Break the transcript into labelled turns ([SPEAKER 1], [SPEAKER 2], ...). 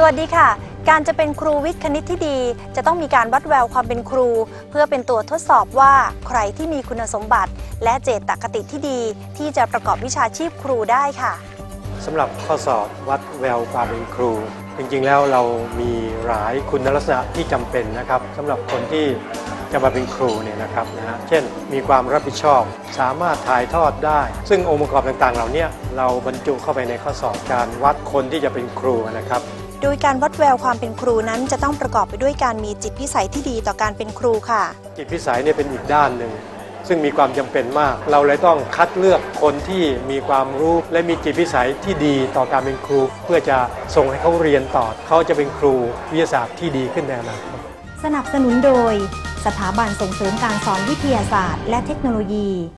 [SPEAKER 1] สวัสดีค่ะ การจะเป็นครูวิทย์คณิตที่ดี จะต้องมีการวัดแววความเป็นครู เพื่อเป็นตัวทดสอบว่าใครที่มีคุณสมบัติ และเจตคติที่ดี ที่จะประกอบวิชาชีพครูได้ค่ะ
[SPEAKER 2] สำหรับข้อสอบวัดแววความเป็นครู จริงๆแล้วเรามีหลายคุณลักษณะที่จำเป็นนะครับสำหรับคนที่จะมาเป็นครูเนี่ยนะครับนะฮะเช่น มีความรับผิดชอบ สามารถถ่ายทอดได้ ซึ่งองค์ประกอบต่างๆ เหล่านี้เราบรรจุเข้าไปในข้อสอบการวัดคนที่จะเป็นครูนะครับ
[SPEAKER 1] โดยการวัดแววความเป็นครูนั้นจะต้องประกอบไปด้วยการมีจิตพิสัยที่ดีต่อการเป็นครูค่ะ
[SPEAKER 2] จิตพิสัยเนี่ยเป็นอีกด้านหนึ่ง ซึ่งมีความจำเป็นมาก เราเลยต้องคัดเลือกคนที่มีความรู้และมีจิตพิสัยที่ดีต่อการเป็นครู เพื่อจะส่งให้เขาเรียนต่อเขาจะเป็นครูวิทยาศาสตร์ที่ดีขึ้นในอนาคต
[SPEAKER 3] สนับสนุนโดย สถาบันส่งเสริมการสอนวิทยาศาสตร์ และเทคโนโลยี